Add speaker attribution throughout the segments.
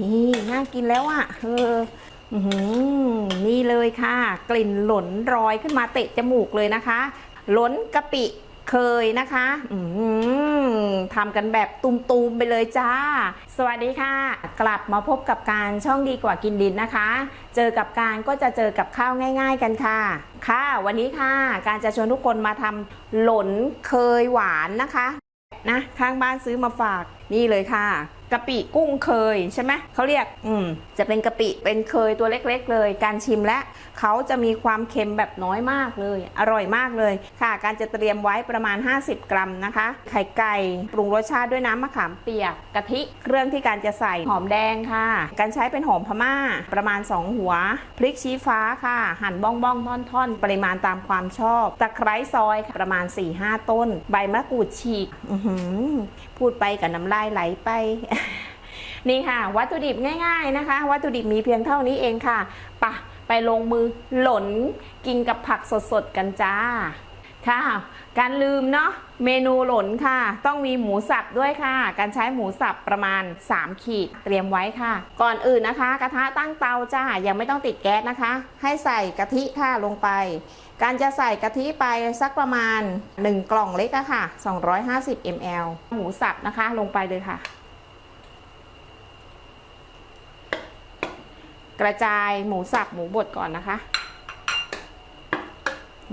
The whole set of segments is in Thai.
Speaker 1: นี่น่ากินแล้วอะ่ะเออนี่เลยค่ะ กลิ่นหล่นรอยขึ้นมาเตะจมูกเลยนะคะ หล้นกะปิเคยนะคะทำกันแบบตุมๆไปเลยจ้า สวัสดีค่ะ กลับมาพบกับการช่องดีกว่ากินดินนะคะ เจอกับการก็จะเจอกับข้าวง่าย ๆ กันค่ะ ค่ะ วันนี้ค่ะ การจะชวนทุกคนมาทำหล่นเคยหวานนะคะนะข้างบ้านซื้อมาฝากนี่เลยค่ะ กะปิกุ้งเคยใช่ไหมเขาเรียกอืมจะเป็นกะปิเป็นเคยตัวเล็กๆ เลย การชิมและเขาจะมีความเค็มแบบน้อยมากเลย อร่อยมากเลยค่ะ การจะเตรียมไว้ประมาณ 50 กรัมนะคะ ไข่ไก่ปรุงรสชาติด้วยน้ำมะขามเปียกกะทิเครื่องที่การจะใส่หอมแดงค่ะ การใช้เป็นหอมพม่าประมาณ 2 หัว พริกชี้ฟ้าค่ะ หั่นบ้องบ้องท่อนๆ ปริมาณตามความชอบ ตะไคร้ซอยค่ะประมาณ 4-5 ต้น ใบมะกรูดฉีกพูดไปกับน้ำลายไหลไป นี่ค่ะ วัตถุดิบง่าย ๆนะคะ วัตถุดิบมีเพียงเท่านี้เองค่ะปะไปลงมือหล่นกินกับผักสดๆกันจ้าค่ะ การลืมเนาะเมนูหล่นค่ะ ต้องมีหมูสับด้วยค่ะ การใช้หมูสับประมาณ 3 ขีดเตรียมไว้ค่ะ ก่อนอื่นนะคะ กระทะตั้งเตาจ้ายังไม่ต้องติดแก๊สนะคะ ให้ใส่กะทิค่ะลงไป การจะใส่กะทิไปสักประมาณ 1 กล่องเล็กอะค่ะ 250 ml หมูสับนะคะลงไปเลยค่ะ กระจายหมูสับหมูบดก่อนนะคะ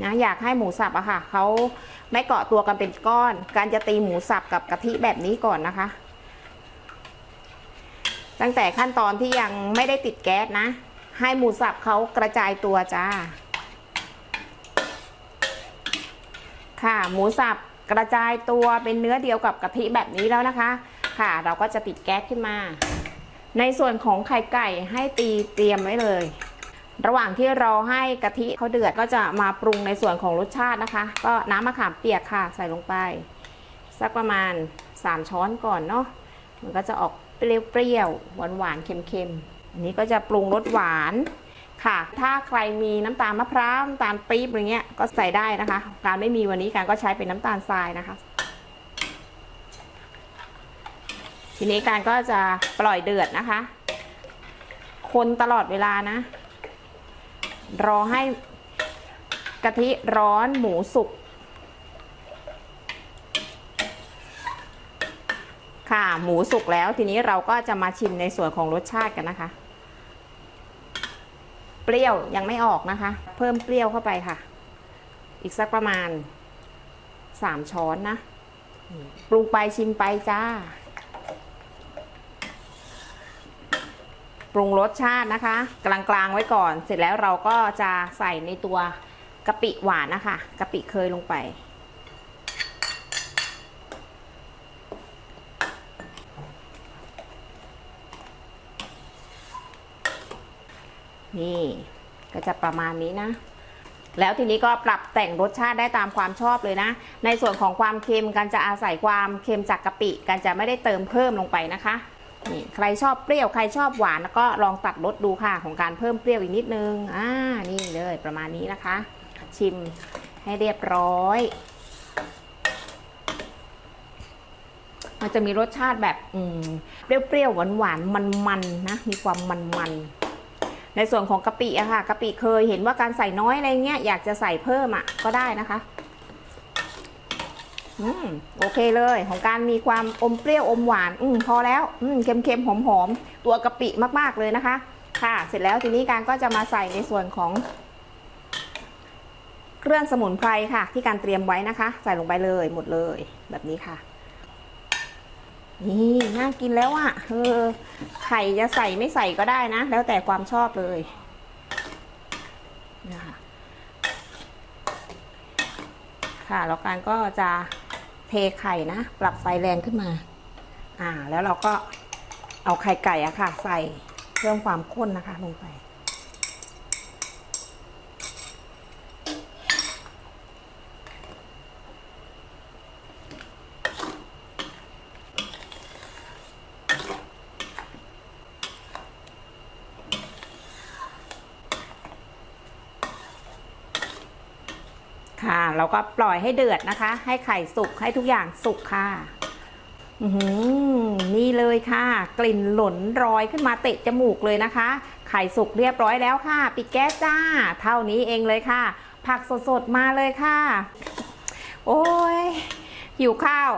Speaker 1: นะอยากให้หมูสับอะค่ะเขาไม่เกาะตัวกันเป็นก้อน การจะตีหมูสับกับกะทิแบบนี้ก่อนนะคะ ตั้งแต่ขั้นตอนที่ยังไม่ได้ติดแก๊สนะ ให้หมูสับเขากระจายตัวจ้า ค่ะหมูสับกระจายตัวเป็นเนื้อเดียวกับกะทิแบบนี้แล้วนะคะ ค่ะ เราก็จะติดแก๊สขึ้นมา ในส่วนของไข่ไก่ให้ตีเตรียมไว้เลย ระหว่างที่รอให้กะทิเขาเดือดก็จะมาปรุงในส่วนของรสชาตินะคะ ก็น้ำมะขามเปียกค่ะใส่ลงไป สักประมาณ 3 ช้อนก่อนเนาะมันก็จะออกเปรี้ยวๆหวานๆเค็มๆอันนี้ก็จะปรุงรสหวานค่ะ ถ้าใครมีน้ำตาลมะพร้าวน้ำตาลปี๊บอะไรเงี้ยก็ใส่ได้นะคะ การไม่มีวันนี้การก็ใช้เป็นน้ำตาลทรายนะคะ ทีนี้การก็จะปล่อยเดือดนะคะ คนตลอดเวลานะ รอให้กะทิร้อนหมูสุกค่ะหมูสุกแล้วทีนี้เราก็จะมาชิมในส่วนของรสชาติกันนะคะ เปรี้ยวยังไม่ออกนะคะ เพิ่มเปรี้ยวเข้าไปค่ะ อีกสักประมาณ 3 ช้อนนะปรุงไปชิมไปจ้า ปรุงรสชาตินะคะ กลางๆไว้ก่อน เสร็จแล้วเราก็จะใส่ในตัวกะปิหวานนะคะกะปิเคยลงไป นี่ก็จะประมาณนี้นะ แล้วทีนี้ก็ปรับแต่งรสชาติได้ตามความชอบเลยนะ ในส่วนของความเค็มกันจะอาศัยความเค็มจากกะปิกันจะไม่ได้เติมเพิ่มลงไปนะคะ นี่ใครชอบเปรี้ยวใครชอบหวานแล้วก็ลองตัดรสดูค่ะของการเพิ่มเปรี้ยวอีกนิดนึงอ่านี่เลยประมาณนี้นะคะ ชิมให้เรียบร้อย มันจะมีรสชาติแบบอืมเปรี้ยวๆหวานๆมันๆนะมีความมันๆในส่วนของกะปิอะค่ะกะปิเคยเห็นว่าการใส่น้อยอะไรเงี้ยอยากจะใส่เพิ่มอะก็ได้นะคะ อืมโอเคเลยของการมีความอมเปรี้ยวอมหวาน อืมพอแล้ว อืมเค็มๆหอมๆตัวกะปิมากๆเลยนะคะ ค่ะ เสร็จแล้วทีนี้การก็จะมาใส่ในส่วนของ เครื่องสมุนไพรค่ะ ที่การเตรียมไว้นะคะ ใส่ลงไปเลยหมดเลย แบบนี้ค่ะ นี่น่ากินแล้วอะ่ะเออไข่จะใส่ไม่ใส่ก็ได้นะ แล้วแต่ความชอบเลยนะคะค่ะแล้วการก็จะ ทไข่นะ ปรับไฟแรงขึ้นมา อ่า แล้วเราก็เอาไข่ไก่อะค่ะ ใส่เพิ่มความข้นนะคะ ลงไป ค่ะ เราก็ปล่อยให้เดือดนะคะ ให้ไข่สุกให้ทุกอย่างสุกค่ะอือหือนี่เลยค่ะ กลิ่นหล่นรอยขึ้นมาเตะจมูกเลยนะคะ ไข่สุกเรียบร้อยแล้วค่ะ ปิดแก๊สจ้า เท่านี้เองเลยค่ะ ผักสดๆมาเลยค่ะ โอ้ยหิวข้าว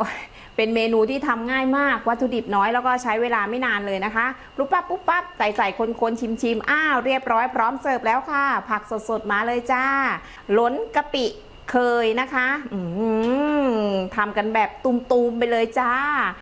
Speaker 1: เป็นเมนูที่ทำง่ายมาก วัตถุดิบน้อยแล้วก็ใช้เวลาไม่นานเลยนะคะปุ๊บปั๊บปุ๊บปั๊บใส่ใส่คนคนชิมชิมอ้าวเรียบร้อยพร้อมเสิร์ฟแล้วค่ะ ผักสดๆมาเลยจ้าล้นกะปิ เคยนะคะทำกันแบบตุมๆไปเลยจ้า